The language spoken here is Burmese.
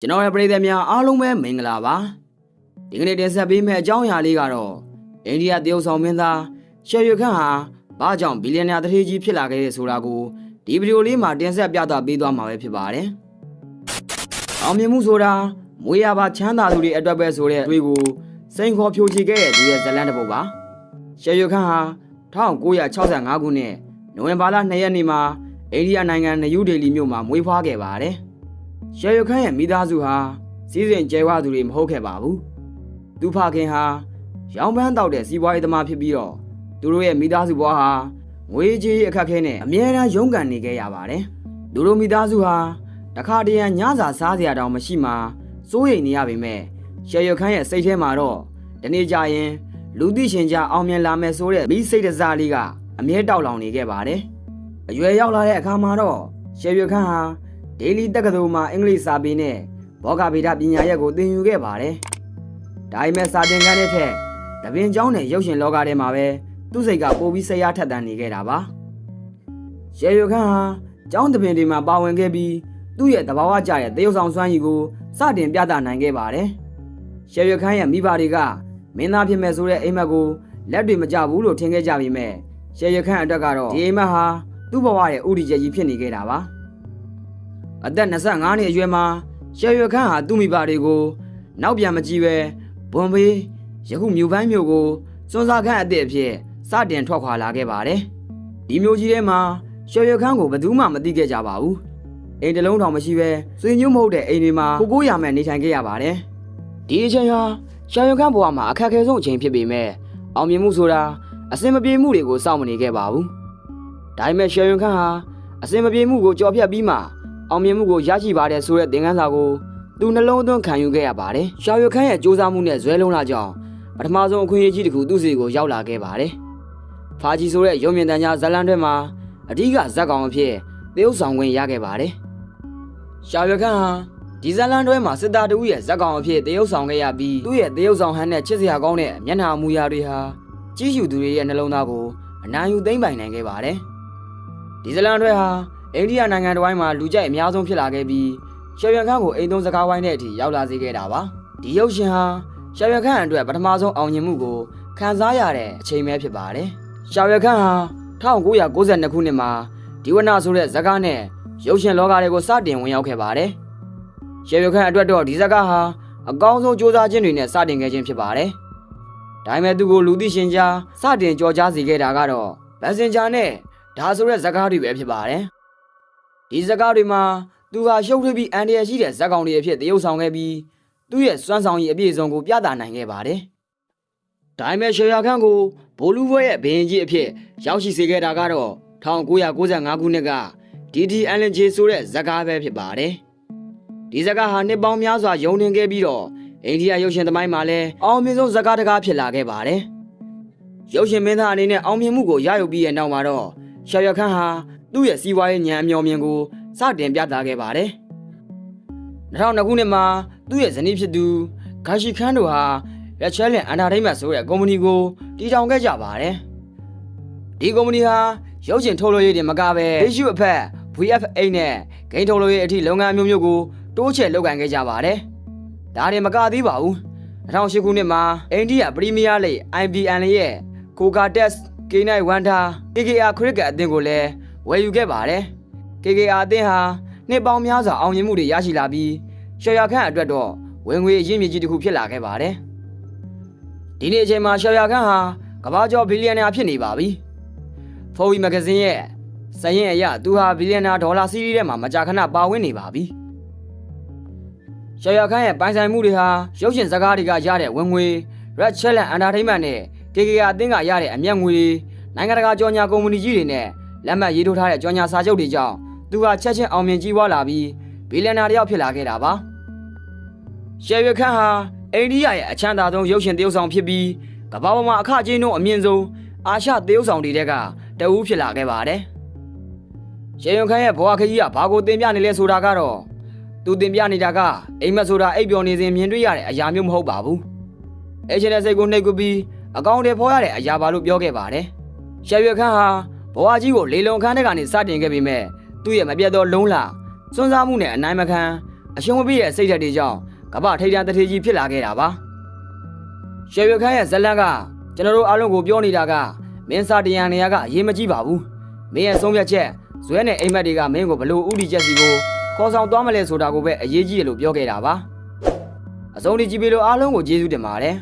ကျွန်တော်ရဲ့ပရိသတ်များအားလုံးပဲမင်္ဂလာပါဒီကနေ့တင်ဆက်ပေးမယ့်အကြောင်းအရာလေးကတော့အိန္ဒိယတရုတ်ဆောင်မင်းသားရှယ်ရွခန့်ဟာဘာကြောင့်ဘီလီယံနာတထေးကြီးဖြစ်လာခဲ့တဲ့ဆိုတာကိုဒီဗီဒီယိုလေးမှာတင်ဆက်ပြသပေးသွားမှာပဲဖြစ်ပါတယ်အောင်မြင်မှုဆိုတာမွေးရပါချမ်းသာသူတွေအတွက်ပဲဆိုတဲ့အတွေ့ကိုစိန်ခေါ်ဖြိုချေခဲ့တဲ့သူရဲ့ဇလန်းတစ်ပုဒ်ပါရှယ်ရွခန့်ဟာ1965ခုနှစ်နိုဝင်ဘာလ2ရက်နေ့မှာအိန္ဒိယနိုင်ငံနယူးဒေလီမြို့မှာမွေးဖွားခဲ့ပါတယ် ရှယ်ရွခန့်ရဲ့မိသားစုဟာစီးစိမ်ကျဲဝသူတွေမဟုတ်ခဲ့ပါဘူး။သူဖခင်ဟာရောင်ပန်းတောက်တဲ့စီးပွားရေးသမားဖြစ်ပြီးတော့သူတို့ရဲ့မိသားစုဘဝဟာငွေကြေးအခက်အခဲနဲ့အမြဲတမ်းရုန်းကန်နေခဲ့ရပါတယ်။သူတို့မိသားစုဟာတခါတရံညစာစားစရာတောင်မရှိမှစိုးရိမ်နေရပေမဲ့ရှယ်ရွခန့်ရဲ့စိတ်ထဲမှာတော့ဒီနေ့ကျရင်လူသိရှင်ကြားအောင်မြင်လာမယ်ဆိုတဲ့မိစိတ်တစားလေးကအမြဲတောက်လောင်နေခဲ့ပါတယ်။အရွယ်ရောက်လာတဲ့အခါမှာတော့ရှယ်ရွခန့်ဟာ ဒေလီတက္ကသိုလ်မှာအင်္ဂလိပ်စာပေနဲ့ဘောဂဗေဒပညာရပ်ကိုသင်ယူခဲ့ပါတယ်။ဒါပေမဲ့စာသင်ခန်းတဲ့ထက်တပင်ကျောင်းနဲ့ရုပ်ရှင်လောကထဲမှာပဲသူ့စိတ်ကပိုပြီးဆရာထက်သန်နေခဲ့တာပါ။ရေရွခန့်ဟာကျောင်းတပင်တွေမှာပါဝင်ခဲ့ပြီးသူ့ရဲ့တဘာဝကျတဲ့တရုတ်ဆောင်စွမ်းရည်ကိုစတင်ပြသနိုင်ခဲ့ပါတယ်။ရေရွခန့်ရဲ့မိဘတွေကမင်းသားဖြစ်မဲ့ဆိုတဲ့အိမ်မက်ကိုလက်တွေမကျဘူးလို့ထင်ခဲ့ကြပေမဲ့ရေရွခန့်အတွက်ကတော့ဒီအိမ်မက်ဟာသူ့ဘဝရဲ့ဥတီချက်ကြီးဖြစ်နေခဲ့တာပါ။ အသက်25နှစ်အရွယ်မှာရှယ်ရွယ်ခန့်ဟာသူ့မိဘတွေကိုနောက်ပြန်မကြည့်ပဲဘွန်ဘေးယခုမြို့ပိုင်းမြို့ကိုစွန်းစားခန့်အသည့်အဖြစ်စတင်ထွက်ခွာလာခဲ့ပါတယ်။ဒီမြို့ကြီးထဲမှာရှယ်ရွယ်ခန့်ကိုဘယ်သူမှမသိခဲ့ကြပါဘူး။အိမ်တစ်လုံးတောင်မရှိပဲဆွေမျိုးမဟုတ်တဲ့အိမ်တွေမှာကိုကိုရမယ်နေထိုင်ခဲ့ရပါတယ်။ဒီအချိန်ဟာရှယ်ရွယ်ခန့်ဘဝမှာအခက်အခဲဆုံးအချိန်ဖြစ်ပေမဲ့အောင်မြင်မှုဆိုတာအစင်မပြေမှုတွေကိုစောင့်မနေခဲ့ပါဘူး။ဒါပေမဲ့ရှယ်ရွယ်ခန့်ဟာအစင်မပြေမှုကိုကြော်ဖြတ်ပြီးမှ အောင်မြင်မှုကိုရရှိပါတယ်ဆိုတဲ့သင်ခန်းစာကိုသူနှလုံးသွင်းခံယူခဲ့ရပါတယ်။ရှာရွက်ခန်းရဲ့စူးစမ်းမှုနဲ့ဇွဲလုံးလာကြောင်းပထမဆုံးအခွင့်အရေးကြီးတစ်ခုသူ့စီကိုရောက်လာခဲ့ပါတယ်။ဖာဂျီဆိုတဲ့ရုံမြင့်တန်းကြားဇလန်တွေမှာအဓိကဇက်ကောင်အဖြစ်သေုပ်ဆောင်ခွင့်ရခဲ့ပါတယ်။ရှာရွက်ခန်းဟာဒီဇလန်တွဲမှာစစ်သားတဦးရဲ့ဇက်ကောင်အဖြစ်သေုပ်ဆောင်ခဲ့ရပြီးသူ့ရဲ့သေုပ်ဆောင်ဟန်နဲ့ချစ်စရာကောင်းတဲ့မျက်နှာမူရာတွေဟာကြီးရှုသူတွေရဲ့နှလုံးသားကိုအနိုင်ယူသိမ့်ပိုင်နိုင်ခဲ့ပါတယ်။ဒီဇလန်တွဲဟာ အိန္ဒိယနိုင်ငံတစ်ဝိုင်းမှာလူကြိုက်အများဆုံးဖြစ်လာခဲ့ပြီးရှယ်ရွက်ခန့်ကိုအိမ်သုံးစကားဝိုင်းတဲ့အထိရောက်လာစေခဲ့တာပါဒီရုပ်ရှင်ဟာရှယ်ရွက်ခန့်အတွက်ပထမဆုံးအောင်မြင်မှုကိုခံစားရတဲ့အချိန်ပဲဖြစ်ပါတယ်ရှယ်ရွက်ခန့်ဟာ1992ခုနှစ်မှာဒီဝနဆိုတဲ့ဇာတ်ကားနဲ့ရုပ်ရှင်လောကတွေကိုစတင်ဝင်ရောက်ခဲ့ပါတယ်ရှယ်ရွက်ခန့်အတွက်တော့ဒီဇာတ်ကားဟာအကောင်းဆုံးစူးစမ်းခြင်းတွေနဲ့စတင်ခဲ့ခြင်းဖြစ်ပါတယ်ဒါပေမဲ့သူကိုလူသိရှင်ကြားစတင်ကြော်ကြားစေခဲ့တာကတော့ဘန်စင်ဂျာနဲ့ဒါဆိုတဲ့ဇာတ်ကားတွေပဲဖြစ်ပါတယ် ဒီဇာတ်ကားတွေမှာသူဟာရှုပ်ထွေးပြီးအန်ဒီရရှိတဲ့ဇာတ်ကောင်တွေအဖြစ်တရုပ်ဆောင်ခဲ့ပြီးသူ့ရဲ့စွမ်းဆောင်ရည်အပြည့်အစုံကိုပြသနိုင်ခဲ့ပါတယ်။ဒါပေမဲ့ရှေယာခန့်ကိုဘိုလူဘွဲရဲ့ဘရင်ကြီးအဖြစ်ရောက်ရှိစေခဲ့တာကတော့1995ခုနှစ်က DDLJ ဆိုတဲ့ဇာတ်ကားပဲဖြစ်ပါတယ်။ဒီဇာတ်ကားဟာနှစ်ပေါင်းများစွာယုံတင်ခဲ့ပြီးတော့အိန္ဒိယရုပ်ရှင်သမိုင်းမှာလည်းအောင်မြင်ဆုံးဇာတ်ကားတစ်ကားဖြစ်လာခဲ့ပါတယ်။ရုပ်ရှင်မင်းသားအနေနဲ့အောင်မြင်မှုကိုရယူပြီးတဲ့နောက်မှာတော့ရှေယာခန့်ဟာ သူ့ရဲ့စီးပွားရေးဉာဏ်အမျှော်မြင်ကိုစတင်ပြသခဲ့ပါတယ်။2002ခုနှစ်မှာသူ့ရဲ့ဇနီးဖြစ်သူဂါရှိခန်းတို့ဟာရက်ချဲလင်အန်တာထိမ့်မတ်ဆိုတဲ့ကုမ္ပဏီကိုတည်ထောင်ခဲ့ကြပါတယ်။ဒီကုမ္ပဏီဟာရုပ်ရှင်ထုတ်လုပ်ရေးတင်မကပဲ issue အဖက် VF8 နဲ့ဂိမ်းထုတ်လုပ်ရေးအထိလုပ်ငန်းမျိုးမျိုးကိုတိုးချဲ့လုပ်ကိုင်ခဲ့ကြပါတယ်။ဒါတင်မကသေးပါဘူး။2008ခုနှစ်မှာအိန္ဒိယပရီးမီးယားလိဂ် IPL ရဲ့ Coca Test K9 Wonder KKR Cricket အသင်းကိုလည်း ဝယ်ယူခဲ့ပါတယ်။ KKR အသင်းဟာနှစ်ပေါင်းများစွာအောင်မြင်မှုတွေရရှိလာပြီးရှော်ယာခန့်အတွက်တော့ဝင်ငွေအရင်းမြစ်ကြီးတစ်ခုဖြစ်လာခဲ့ပါတယ်။ဒီနေ့အချိန်မှာရှော်ယာခန့်ဟာကမ္ဘာကျော်ဘီလီယံနာဖြစ်နေပါပြီ။ Forbes မဂ္ဂဇင်းရဲ့စာရင်းအရသူဟာဘီလီယံနာဒေါ်လာစီးရီးထဲမှာမကြာခဏပါဝင်နေပါပြီ။ရှော်ယာခန့်ရဲ့ပိုင်ဆိုင်မှုတွေဟာရုပ်ရှင်ဇာတ်ကားတွေကရတဲ့ဝင်ငွေ Red Challenge Entertainment နဲ့ KKR အသင်းကရတဲ့အမျက်ငွေတွေနိုင်ငံတကာကြော်ညာကုမ္ပဏီကြီးတွေနဲ့ လက်မှတ်ရေးထိုးထားတဲ့ကြော်ညာစာချုပ်တွေကြောင့်သူဟာချက်ချင်းအောင်မြင်ကြီးပွားလာပြီးဘီလီယံနာတစ်ယောက်ဖြစ်လာခဲ့တာပါရှယ်ရွက်ခန့်ဟာအိန္ဒိယရဲ့အချမ်းသာဆုံးရုပ်ရှင်သရုပ်ဆောင်ဖြစ်ပြီးကမ္ဘာပေါ်မှာအခကျင်းနှုန်းအမြင့်ဆုံးအာရှသရုပ်ဆောင်တွေထဲကတအူးဖြစ်လာခဲ့ပါတယ်ရှယ်ရွက်ခန့်ရဲ့ဘဝခရီးကဘာကိုတင်ပြနေလဲဆိုတာကတော့သူတင်ပြနေတာကအိမ်မက်ဆိုတာအိပ်ပျော်နေစဉ်မြင်တွေ့ရတဲ့အရာမျိုးမဟုတ်ပါဘူးအချင်းတဲ့စိတ်ကိုနှိပ်ကွပ်ပြီးအကောင့်တွေဖော်ရတဲ့အရာပါလို့ပြောခဲ့ပါတယ်ရှယ်ရွက်ခန့်ဟာ ဘဝကြီးကိုလေလုံခန်းထဲကနေစတင်ခဲ့ပေမဲ့သူ့ရဲ့မပြတ်သောလုံးလာစွန်းစားမှုနဲ့အနိုင်မခံအရှုံးမပေးတဲ့စိတ်ဓာတ်တွေကြောင့်ကမ္ဘာထိပ်တန်းတထေကြီးဖြစ်လာခဲ့တာပါရွှေရွှေခန်းရဲ့ဇက်လန်ကကျွန်တော်တို့အားလုံးကိုပြောနေတာကမင်းစာတရံနေရာကအရေးမကြီးပါဘူးမင်းရဲ့ဆုံးဖြတ်ချက်ဇွဲနဲ့အိမ်မက်တွေကမင်းကိုဘလို့ဥတီချက်စီကိုခေါ်ဆောင်သွားမလဲဆိုတာကိုပဲအရေးကြီးတယ်လို့ပြောခဲ့တာပါအဆုံးထိကြည့်ပြီးလို့အားလုံးကိုကျေးဇူးတင်ပါတယ်